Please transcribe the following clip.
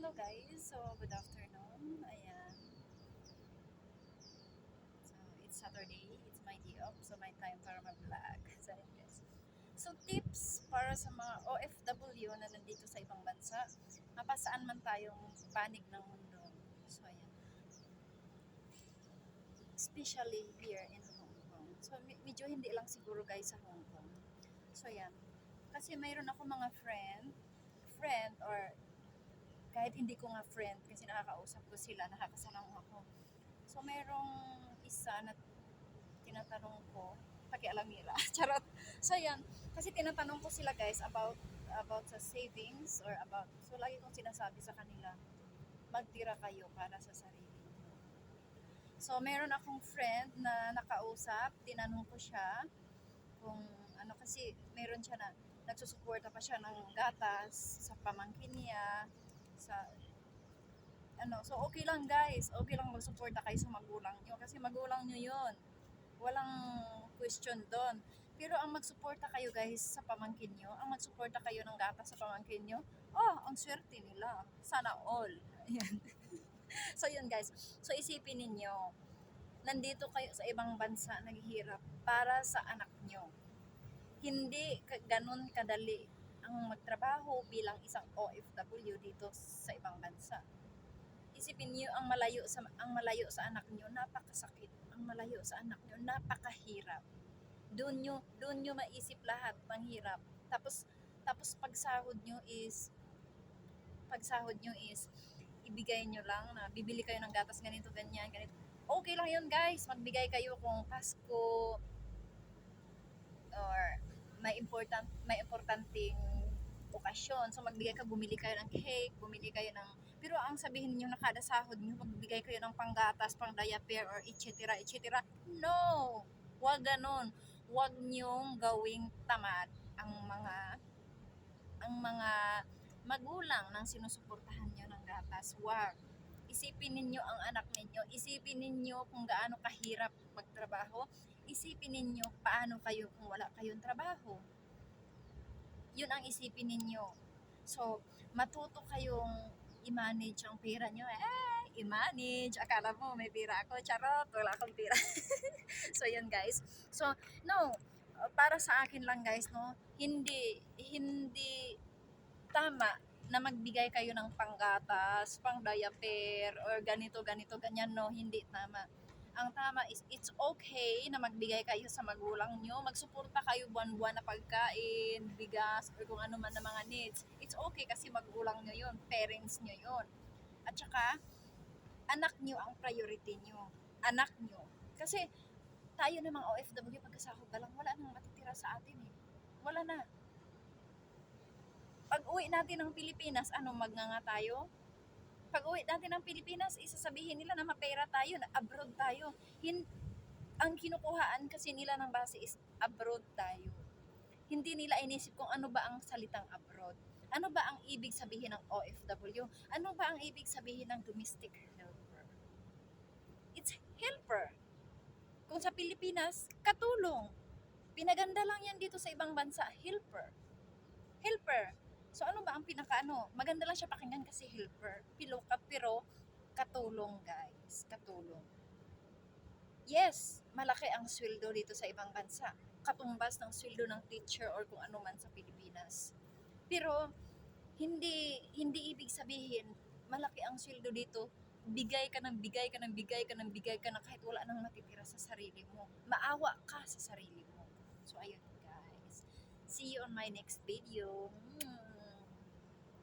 Hello guys, so good afternoon. Ayan. So it's Saturday, it's my day off, so my time para mag-vlog. So guys. So tips para sa mga OFW na nandito sa ibang bansa, mapasaan man tayong panig ng mundo. So ayan. Especially here in Hong Kong. So me- medyo hindi lang siguro guys sa Hong Kong. So ayan. Kasi mayroon ako mga friend, friend or kahit hindi ko nga friend kasi nakakausap ko sila, nakakasalang ako. So, merong isa na tinatanong ko, pakialam nila, charot. So, yan. Kasi tinatanong ko sila guys about about sa savings or about, so lagi kong sinasabi sa kanila, magtira kayo para sa sarili. So, meron akong friend na nakausap, tinanong ko siya kung ano kasi meron siya na nagsusuporta pa siya ng gatas sa pamangkin niya, sa ano, so okay lang guys, okay lang magsuporta kayo sa magulang nyo kasi magulang nyo yun. Walang question doon. Pero ang magsuporta kayo guys sa pamangkin nyo, ang magsuporta kayo ng gatas sa pamangkin nyo, oh, ang swerte nila. Sana all. So yun guys. So isipin ninyo, nandito kayo sa ibang bansa naghihirap para sa anak nyo. Hindi ganun kadali ang magtrabaho bilang isang OFW dito sa ibang bansa. Isipin niyo ang malayo sa ang malayo sa anak niyo, napakasakit. Ang malayo sa anak niyo, napakahirap. Doon niyo doon niyo maisip lahat ng hirap. Tapos tapos pagsahod niyo is pagsahod niyo is ibigay niyo lang na bibili kayo ng gatas ganito ganyan ganito. Okay lang 'yun, guys. Magbigay kayo kung Pasko or may important may importanteng okasyon. So magbigay ka, bumili kayo ng cake, bumili kayo ng pero ang sabihin niyo na kada sahod niyo magbigay kayo ng panggatas, pang diaper or etc. etc. No. Huwag ganun. Huwag niyong gawing tamad ang mga ang mga magulang ng sinusuportahan niyo ng gatas. Huwag. Isipin ninyo ang anak ninyo. Isipin ninyo kung gaano kahirap magtrabaho. Isipin ninyo paano kayo kung wala kayong trabaho yun ang isipin ninyo. So, matuto kayong i-manage ang pera nyo. Eh, i-manage. Akala mo, may pera ako. Charot, wala akong pera. so, yun guys. So, no, para sa akin lang guys, no, hindi, hindi tama na magbigay kayo ng panggatas, pang diaper, or ganito, ganito, ganyan, no, hindi tama. Ang tama is, it's okay na magbigay kayo sa magulang nyo, magsuporta kayo buwan-buwan na pagkain, bigas, or kung ano man na mga needs. It's okay kasi magulang nyo yun, parents nyo yun. At saka, anak nyo ang priority nyo. Anak nyo. Kasi, tayo namang OFW, pagkasahod na lang, wala nang matitira sa atin eh. Wala na. Pag uwi natin ng Pilipinas, ano, magnganga tayo? Pag uwi natin ng Pilipinas, isasabihin nila na mapera tayo, na abroad tayo. Hin ang kinukuhaan kasi nila ng base is abroad tayo. Hindi nila inisip kung ano ba ang salitang abroad. Ano ba ang ibig sabihin ng OFW? Ano ba ang ibig sabihin ng domestic helper? It's helper. Kung sa Pilipinas, katulong. Pinaganda lang yan dito sa ibang bansa, helper. Helper. So ano ba ang pinakaano? Maganda lang siya pakinggan kasi helper. Pilo ka pero katulong guys, katulong. Yes, malaki ang sweldo dito sa ibang bansa. Katumbas ng sweldo ng teacher or kung ano man sa Pilipinas. Pero hindi hindi ibig sabihin malaki ang sweldo dito. Bigay ka ng bigay ka ng bigay ka ng bigay ka na kahit wala nang natitira sa sarili mo. Maawa ka sa sarili mo. So ayun guys. See you on my next video. Mm.